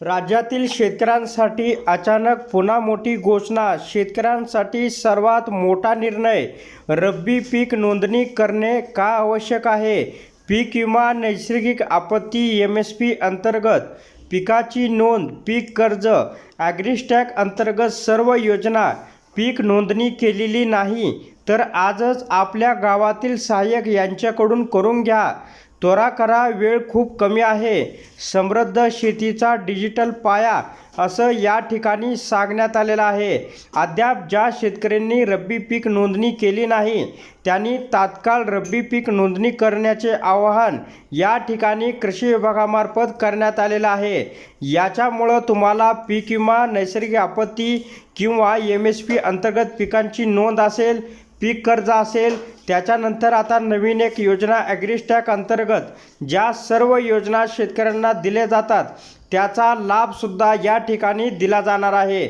राज्यातील शेतकऱ्यांसाठी अचानक पुन्हा मोठी घोषणा. शेतकऱ्यांसाठी सर्वात मोठा निर्णय रब्बी पीक नोंदणी करणे का आवश्यक आहे? पीक विमा नैसर्गिक आपत्ती एम एस पी अंतर्गत पिकाची नोंद पीक कर्ज ॲग्रिस्टॅक अंतर्गत सर्व योजना पीक नोंदणी केलेली नाही तर आजच आपल्या गावातील सहाय्यक यांच्याकडून करून घ्या. त्वरा करा वेळ खूप कमी आहे. समृद्ध शेतीचा डिजिटल पाया असं या ठिकाणी सांगण्यात आलेलं आहे. अद्याप ज्या शेतकऱ्यांनी रब्बी पीक नोंदणी केली नाही त्यांनी तात्काळ रब्बी पीक नोंदणी करण्याचे आवाहन या ठिकाणी कृषी विभागामार्फत करण्यात आलेलं आहे. याच्यामुळं तुम्हाला पीक विमा नैसर्गिक आपत्ती किंवा एम एस पी अंतर्गत पिकांची नोंद असेल पीक कर्ज असेल त्याच्यानंतर आता नवीन एक योजना ॲग्रिस्टॅक अंतर्गत ज्या सर्व योजना शेतकऱ्यांना दिल्या जातात त्याचा लाभसुद्धा या ठिकाणी दिला जाणार आहे.